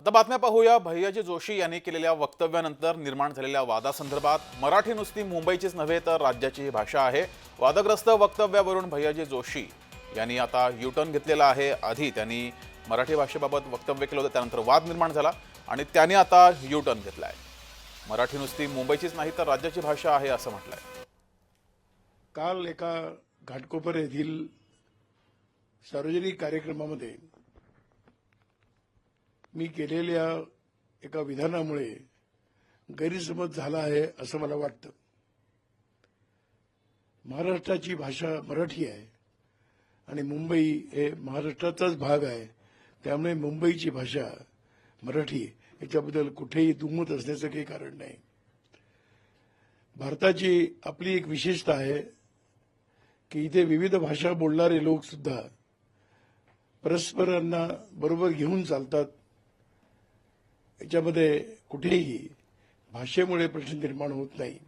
आता बातम्या पाहूया. भैयाजी जोशी यांनी केलेल्या वक्तव्यानंतर निर्माण झालेल्या वादासंदर्भात मराठी नुसती मुंबईचीच नव्हे तर राज्याची ही भाषा आहे. वादग्रस्त वक्तव्यावरून भैयाजी जोशी यांनी आता युटर्न घेतलेला आहे. आधी त्यांनी मराठी भाषेबाबत वक्तव्य केलं होतं त्यानंतर वाद निर्माण झाला आणि त्याने आता युटर्न आहे मराठी नुसती मुंबईचीच नाही तर राज्याची भाषा आहे असं म्हटलं आहे काल एका घाटकोपर येथील सार्वजनिक कार्यक्रमामध्ये मी केलेल्या एका विधानामुळे गैरसमज झाला आहे असं मला वाटतं. महाराष्ट्राची भाषा मराठी आहे आणि मुंबई हे महाराष्ट्राचाच भाग आहे. त्यामुळे मुंबईची भाषा मराठी याच्याबद्दल कुठेही दुमत असण्याचं काही कारण नाही. भारताची आपली एक विशेषता आहे की इथे विविध भाषा बोलणारे लोक सुद्धा परस्परांना बरोबर घेऊन चालतात. याच्यामध्ये कुठेही भाषेमुळे प्रश्न निर्माण होत नाही.